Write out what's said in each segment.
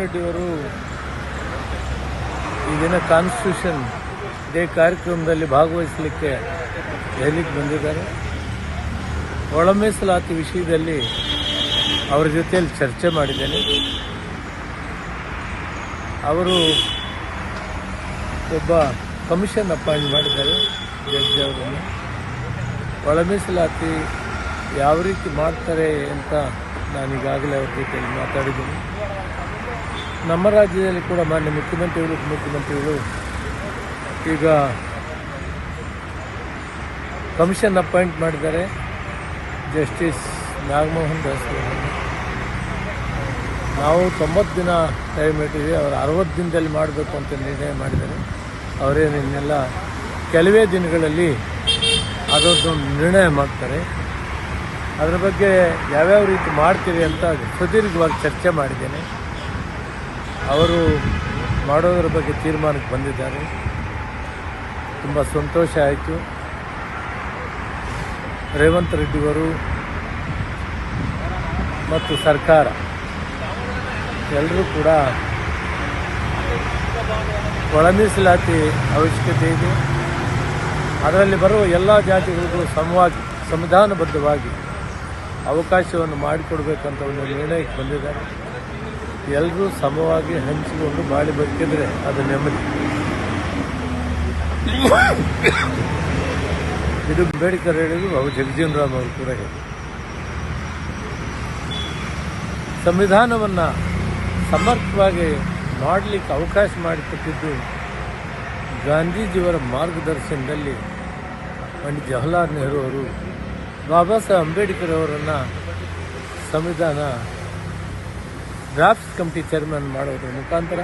ರೆಡ್ಡಿಯವರು ಈ ದಿನ constitution day ಕಾರ್ಯಕ್ರಮದಲ್ಲಿ ಭಾಗವಹಿಸಲಿಕ್ಕೆ ದೆಹಲಿಗೆ ಬಂದಿದ್ದಾರೆ. ಒಳ ಮೀಸಲಾತಿ ವಿಷಯದಲ್ಲಿ ಅವರ ಜೊತೆಯಲ್ಲಿ ಚರ್ಚೆ ಮಾಡಿದ್ದೇನೆ. ಅವರು ಒಬ್ಬ ಕಮಿಷನ್ ಅಪಾಯಿಂಟ್ ಮಾಡಿದ್ದಾರೆ ಜಡ್ಜ್ ಅವರನ್ನು. ಒಳ ಮೀಸಲಾತಿ ಯಾವ ರೀತಿ ಮಾಡ್ತಾರೆ ಅಂತ ನಾನು ಈಗಾಗಲೇ ಅವ್ರ ಜೊತೆಯಲ್ಲಿ ಮಾತಾಡಿದ್ದೀನಿ. ನಮ್ಮ ರಾಜ್ಯದಲ್ಲಿ ಕೂಡ ಮಾನ್ಯ ಮುಖ್ಯಮಂತ್ರಿಗಳು ಉಪಮುಖ್ಯಮಂತ್ರಿಗಳು ಈಗ ಕಮಿಷನ್ ಅಪಾಯಿಂಟ್ ಮಾಡಿದ್ದಾರೆ. ಜಸ್ಟಿಸ್ ನಾಗಮೋಹನ್ ದಾಸ್. ನಾವು ತೊಂಬತ್ತು ದಿನ ಟೈಮ್ ಇಟ್ಟಿದ್ವಿ ಅವರು ಅರವತ್ತು ದಿನದಲ್ಲಿ ಮಾಡಬೇಕು ಅಂತ ನಿರ್ಣಯ ಮಾಡಿದ್ದಾರೆ. ಅವರೇನು ಇನ್ನೆಲ್ಲ ಕೆಲವೇ ದಿನಗಳಲ್ಲಿ ಅದೊಂದು ನಿರ್ಣಯ ಮಾಡ್ತಾರೆ. ಅದರ ಬಗ್ಗೆ ಯಾವ್ಯಾವ ರೀತಿ ಮಾಡ್ತೀರಿ ಅಂತ ಸುದೀರ್ಘವಾಗಿ ಚರ್ಚೆ ಮಾಡಿದ್ದೇನೆ. ಅವರು ಮಾಡೋದ್ರ ಬಗ್ಗೆ ತೀರ್ಮಾನಕ್ಕೆ ಬಂದಿದ್ದಾರೆ. ತುಂಬ ಸಂತೋಷ ಆಯಿತು. ರೇವಂತ್ ರೆಡ್ಡಿಯವರು ಮತ್ತು ಸರ್ಕಾರ ಎಲ್ಲರೂ ಕೂಡ ಒಳ ಮೀಸಲಾತಿ ಅವಶ್ಯಕತೆ ಇದೆ. ಅದರಲ್ಲಿ ಬರುವ ಎಲ್ಲ ಜಾತಿಗಳಿಗೂ ಸಮವಾಗಿ, ಸಂವಿಧಾನಬದ್ಧವಾಗಿ ಅವಕಾಶವನ್ನು ಮಾಡಿಕೊಡ್ಬೇಕಂತ ಒಂದು ನಿರ್ಣಯಕ್ಕೆ ಬಂದಿದ್ದಾರೆ. ಎಲ್ಲರೂ ಸಮವಾಗಿ ಹಂಚಿಕೊಂಡು ಬಾಳಿ ಬದುಕಿದ್ರೆ ಅದು ನೆಮ್ಮದಿ. ಇದು ಅಂಬೇಡ್ಕರ್ ಹೇಳಿದ್ರು ಬಾಬು ಜಗಜೀವನ್ ರಾಮ್ ಅವರು ಕೂಡ ಹೇಳಿದರು. ಸಂವಿಧಾನವನ್ನು ಸಮರ್ಥವಾಗಿ ಮಾಡಲಿಕ್ಕೆ ಅವಕಾಶ ಮಾಡಿಕೊಟ್ಟಿದ್ದು ಗಾಂಧೀಜಿಯವರ ಮಾರ್ಗದರ್ಶನದಲ್ಲಿ ಪಂಡಿತ್ ಜವಾಹರ್ಲಾಲ್ ನೆಹರು ಅವರು. ಬಾಬಾ ಸಾಹೇಬ್ ಅಂಬೇಡ್ಕರ್ ಅವರನ್ನು ಸಂವಿಧಾನ ಡ್ರಾಫ್ಟ್ಸ್ ಕಮಿಟಿ ಚೇರ್ಮನ್ ಮಾಡೋದ್ರ ಮುಖಾಂತರ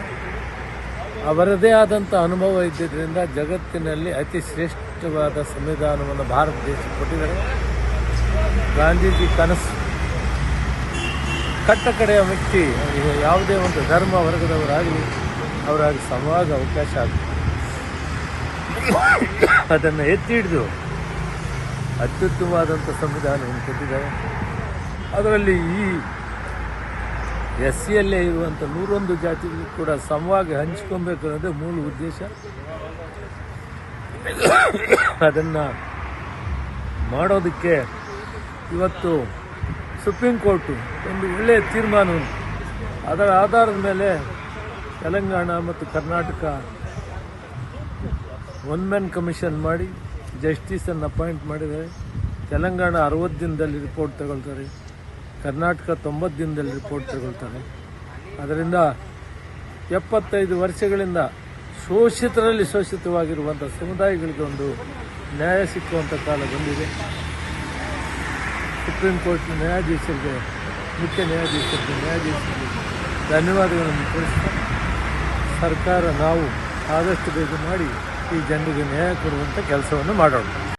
ಅವರದೇ ಆದಂಥ ಅನುಭವ ಇದ್ದಿದ್ದರಿಂದ ಜಗತ್ತಿನಲ್ಲಿ ಅತಿ ಶ್ರೇಷ್ಠವಾದ ಸಂವಿಧಾನವನ್ನು ಭಾರತ ದೇಶಕ್ಕೆ ಕೊಟ್ಟಿದ್ದಾರೆ. ಗಾಂಧೀಜಿ ಕನಸು. ಕಟ್ಟ ಕಡೆಯ ವ್ಯಕ್ತಿ. ಯಾವುದೇ ಒಂದು ಧರ್ಮ ವರ್ಗದವರಾಗಲಿ ಅವರಾಗಿ ಸಮಾಜ ಅವಕಾಶ ಆಗುತ್ತೆ ಅದನ್ನು ಎತ್ತಿ ಹಿಡಿದು ಅತ್ಯುತ್ತಮವಾದಂಥ ಸಂವಿಧಾನವನ್ನು ಕೊಟ್ಟಿದ್ದಾರೆ. ಅದರಲ್ಲಿ ಈ ಎಸ್ ಸಿಯಲ್ಲೇ ಇರುವಂಥ ನೂರೊಂದು ಜಾತಿಗಳು ಕೂಡ ಸಮವಾಗಿ ಹಂಚ್ಕೊಬೇಕು ಅನ್ನೋದೇ ಮೂಲ ಉದ್ದೇಶ. ಅದನ್ನು ಮಾಡೋದಕ್ಕೆ ಇವತ್ತು ಸುಪ್ರೀಂ ಕೋರ್ಟು ಒಂದು ಒಳ್ಳೆಯ ತೀರ್ಮಾನ ಅದರ ಆಧಾರದ ಮೇಲೆ ತೆಲಂಗಾಣ ಮತ್ತು ಕರ್ನಾಟಕ ಒನ್ ಮ್ಯಾನ್ ಕಮಿಷನ್ ಮಾಡಿ ಜಸ್ಟಿಸನ್ನು ಅಪಾಯಿಂಟ್ ಮಾಡಿದ್ದಾರೆ. ತೆಲಂಗಾಣ ಅರವತ್ತು ದಿನದಲ್ಲಿ ರಿಪೋರ್ಟ್ ತಗೊಳ್ತಾರೆ. ಕರ್ನಾಟಕ ತೊಂಬತ್ತು ದಿನದಲ್ಲಿ ರಿಪೋರ್ಟ್ ತಗೊಳ್ತಾರೆ ಅದರಿಂದ ಎಪ್ಪತ್ತೈದು ವರ್ಷಗಳಿಂದ ಶೋಷಿತರಲ್ಲಿ ಶೋಷಿತವಾಗಿರುವಂಥ ಸಮುದಾಯಗಳಿಗೆ ಒಂದು ನ್ಯಾಯ ಸಿಕ್ಕುವಂಥ ಕಾಲ ಬಂದಿದೆ. ಸುಪ್ರೀಂ ಕೋರ್ಟ್ನ ನ್ಯಾಯಾಧೀಶರಿಗೆ, ಮುಖ್ಯ ನ್ಯಾಯಾಧೀಶರಿಗೆ ನ್ಯಾಯಾಧೀಶರಿಗೆ ಧನ್ಯವಾದಗಳನ್ನು ತಿಳಿಸ್ತಾ ಸರ್ಕಾರ ನಾವು ಆದಷ್ಟು ಬೇಗ ಮಾಡಿ ಈ ಜನರಿಗೆ ನ್ಯಾಯ ಕೊಡುವಂಥ ಕೆಲಸವನ್ನು ಮಾಡೋಣ.